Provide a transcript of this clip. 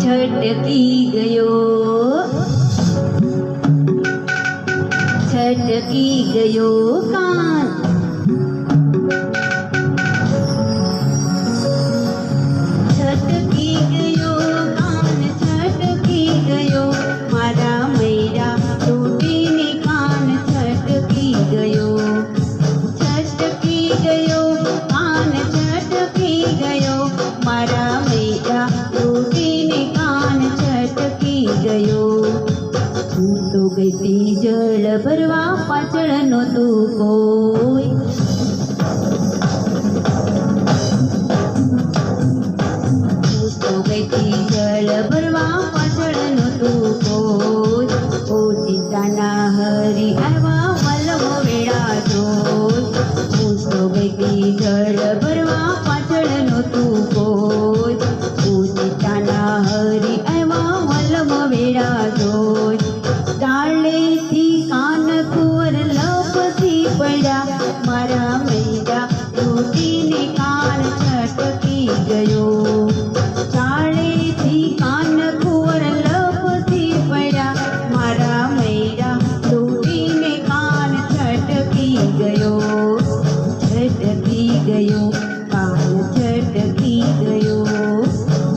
છટકી ગયો. છટકી ગયો કાન. છટકી ગયો કાન, છટકી ગયો. મારા મૈરા તૂટીને કાન છટકી ગયો. છટકી ગયો અટકી ગયો તો ગઈ જળ ભરવા પાછળ નહોતું તું કોઈ ઓ હરી આવ્યા વલ્લભ વેળા જો હું તો ગઈ જળ ભરવા મેરા જોજ ડાળેથી કાનપુર લપથી પડ્યા. મારા મેરા તૂટીને કાન છટકી ગયો.